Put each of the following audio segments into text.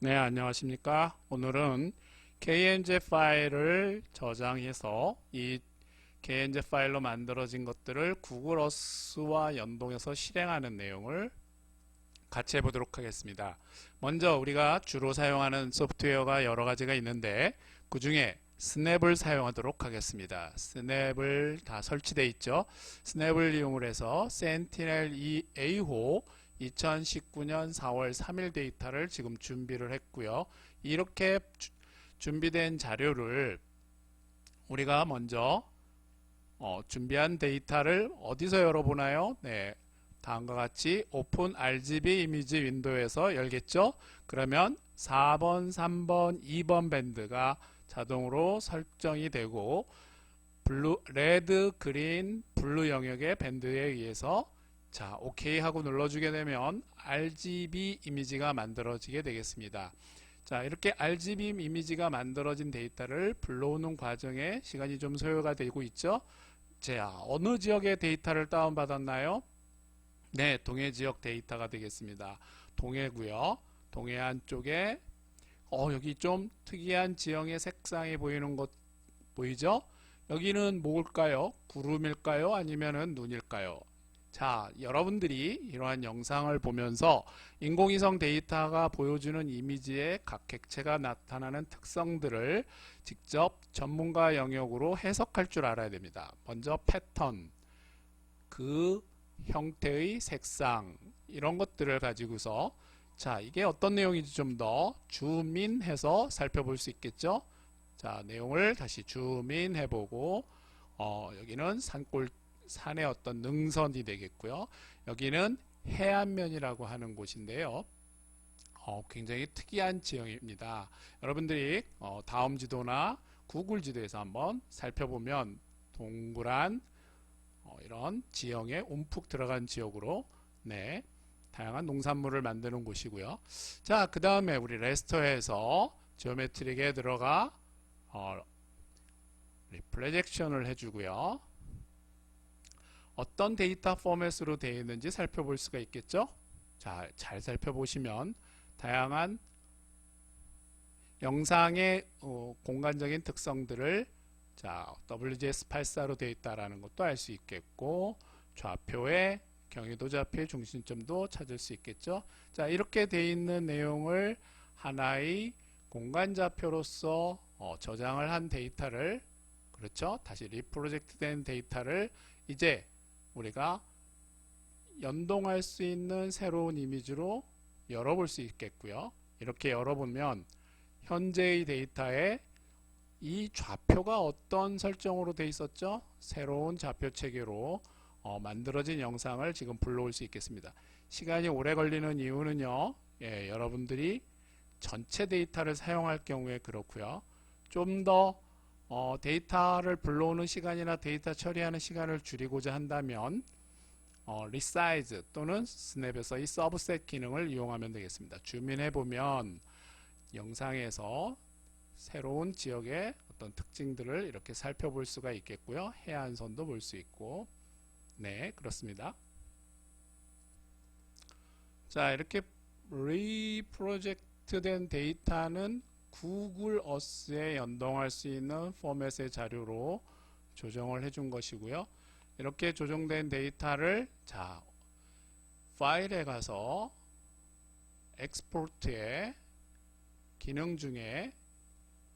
네, 안녕하십니까. 오늘은 KNG 파일을 저장해서 이 KNG 파일로 만들어진 것들을 구글 어스와 연동해서 실행하는 내용을 같이 해보도록 하겠습니다. 먼저 우리가 주로 사용하는 소프트웨어가 여러 가지가 있는데 그 중에 스냅을 사용하도록 하겠습니다. 스냅을 다 설치되어 있죠. 스냅을 이용을 해서 센티넬 A호 2019년 4월 3일 데이터를 지금 준비를 했고요. 이렇게 주- 준비된 자료를 우리가 먼저 어, 준비한 데이터를 어디서 열어보나요? 네, 다음과 같이 오픈 RGB 이미지 윈도우에서 열겠죠? 그러면 4번, 3번, 2번 밴드가 자동으로 설정이 되고 블루, 레드, 그린, 블루 영역의 밴드에 의해서 자, 오케이 하고 눌러주게 되면 RGB 이미지가 만들어지게 되겠습니다. 자, 이렇게 RGB 이미지가 만들어진 데이터를 불러오는 과정에 시간이 좀 소요가 되고 있죠. 자, 어느 지역의 데이터를 다운받았나요? 네, 동해 지역 데이터가 되겠습니다. 동해고요. 동해안 쪽에 어, 여기 좀 특이한 지형의 색상이 보이는 것 보이죠? 여기는 뭘까요? 구름일까요? 아니면은 눈일까요? 자, 여러분들이 이러한 영상을 보면서 인공위성 데이터가 보여주는 이미지의 각 객체가 나타나는 특성들을 직접 전문가 영역으로 해석할 줄 알아야 됩니다. 먼저 패턴, 그 형태의 색상, 이런 것들을 가지고서 자, 이게 어떤 내용인지 좀더 줌인해서 살펴볼 수 있겠죠? 자, 내용을 다시 줌인해보고, 어, 여기는 산골 산의 어떤 능선이 되겠고요. 여기는 해안면이라고 하는 곳인데요. 어, 굉장히 특이한 지형입니다. 여러분들이 어, 다음 지도나 구글 지도에서 한번 살펴보면 동그란 어, 이런 지형에 움푹 들어간 지역으로 네, 다양한 농산물을 만드는 곳이고요. 자, 그 다음에 우리 레스터에서 지오메트릭에 들어가 어, 리프레젝션을 해주고요. 어떤 데이터 포맷으로 되어 있는지 살펴볼 수가 있겠죠? 자, 잘 살펴보시면 다양한 영상의 어, 공간적인 특성들을 자, WGS84로 되어 있다라는 것도 알 수 있겠고 좌표의 경의도 좌표의 중심점도 찾을 수 있겠죠. 자, 이렇게 되어 있는 내용을 하나의 공간 좌표로서 어, 저장을 한 데이터를 그렇죠. 다시 리프로젝트 된 데이터를 이제 우리가 연동할 수 있는 새로운 이미지로 열어볼 수 있겠고요. 이렇게 열어보면 현재의 데이터에 이 좌표가 어떤 설정으로 돼 있었죠? 새로운 좌표 체계로 어, 만들어진 영상을 지금 불러올 수 있겠습니다. 시간이 오래 걸리는 이유는요. 예, 여러분들이 전체 데이터를 사용할 경우에 그렇고요. 좀더 어, 데이터를 불러오는 시간이나 데이터 처리하는 시간을 줄이고자 한다면 어, 리사이즈 또는 스냅에서 이 서브셋 기능을 이용하면 되겠습니다. 줌인해 보면 영상에서 새로운 지역의 어떤 특징들을 이렇게 살펴볼 수가 있겠고요. 해안선도 볼 수 있고 네 그렇습니다. 자 이렇게 리프로젝트 된 데이터는 구글 어스에 연동할 수 있는 포맷의 자료로 조정을 해준 것이고요. 이렇게 조정된 데이터를 자 파일에 가서 엑스포트의 기능 중에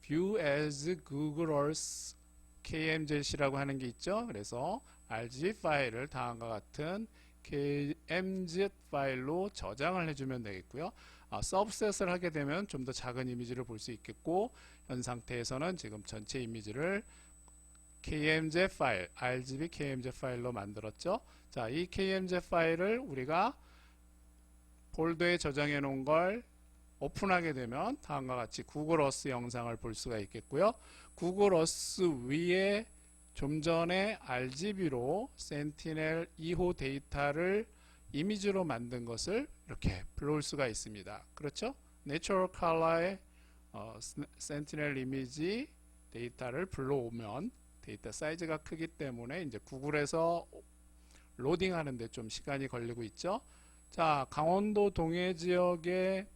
View as Google Earth KMZ라고 하는 게 있죠. 그래서 RG 파일을 다음과 같은 KMZ 파일로 저장을 해주면 되겠고요. 아, 서브셋을 하게 되면 좀 더 작은 이미지를 볼 수 있겠고 현 상태에서는 지금 전체 이미지를 KMZ 파일, RGB KMZ 파일로 만들었죠. 자, 이 KMZ 파일을 우리가 폴더에 저장해 놓은 걸 오픈하게 되면 다음과 같이 구글 어스 영상을 볼 수가 있겠고요. 구글 어스 위에 좀 전에 RGB로 센티넬 2호 데이터를 이미지로 만든 것을 이렇게 불러올 수가 있습니다. 그렇죠? 내추럴 컬러의 어, 센티넬 이미지 데이터를 불러오면 데이터 사이즈가 크기 때문에 이제 구글에서 로딩 하는데 좀 시간이 걸리고 있죠. 자, 강원도 동해 지역의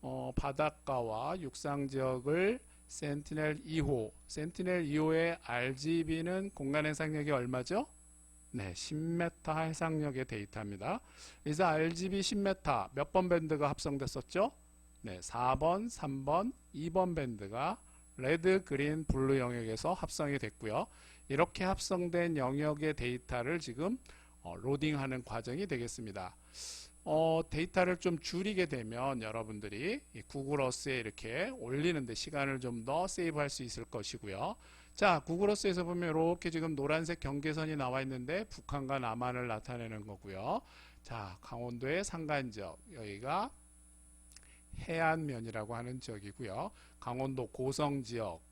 어, 바닷가와 육상 지역을 센티넬 2호, 센티넬 2호의 RGB는 공간 해상력이 얼마죠? 네, 10m 해상력의 데이터입니다. 그래서 RGB 10m 몇 번 밴드가 합성됐었죠? 네, 4번, 3번, 2번 밴드가 레드, 그린, 블루 영역에서 합성이 됐고요. 이렇게 합성된 영역의 데이터를 지금 어, 로딩하는 과정이 되겠습니다. 어, 데이터를 좀 줄이게 되면 여러분들이 이 구글 어스에 이렇게 올리는데 시간을 좀 더 세이브할 수 있을 것이고요. 자, 구글 어스에서 보면 이렇게 지금 노란색 경계선이 나와 있는데 북한과 남한을 나타내는 거고요. 자, 강원도의 산간 지역 여기가 해안면이라고 하는 지역이고요. 강원도 고성 지역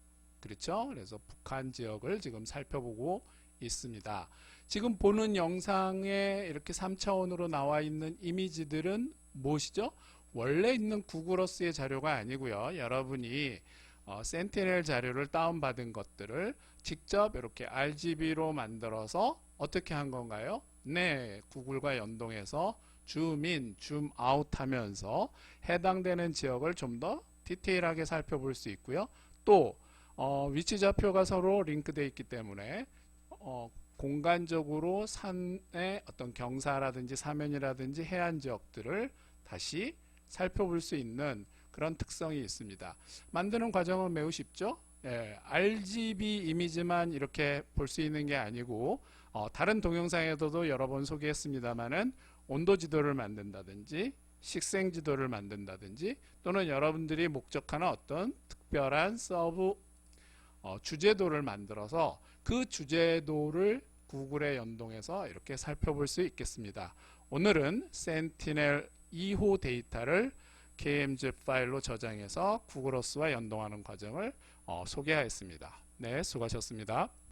그렇죠? 그래서 북한 지역을 지금 살펴보고 있습니다. 지금 보는 영상에 이렇게 3차원으로 나와 있는 이미지들은 무엇이죠? 원래 있는 구글어스의 자료가 아니고요. 여러분이 어, 센티넬 자료를 다운받은 것들을 직접 이렇게 RGB로 만들어서 어떻게 한 건가요? 네, 구글과 연동해서 줌인, 줌아웃 하면서 해당되는 지역을 좀 더 디테일하게 살펴볼 수 있고요. 또 어, 위치 좌표가 서로 링크되어 있기 때문에 어, 공간적으로 산의 어떤 경사라든지 사면이라든지 해안 지역들을 다시 살펴볼 수 있는 그런 특성이 있습니다. 만드는 과정은 매우 쉽죠. 예, RGB 이미지만 이렇게 볼 수 있는 게 아니고 어, 다른 동영상에서도 여러 번 소개했습니다만은 온도 지도를 만든다든지 식생 지도를 만든다든지 또는 여러분들이 목적하는 어떤 특별한 서브 어, 주제도를 만들어서 그 주제도를 구글에 연동해서 이렇게 살펴볼 수 있겠습니다. 오늘은 센티넬 2호 데이터를 KMZ 파일로 저장해서 구글어스와 연동하는 과정을 어, 소개하였습니다. 네, 수고하셨습니다.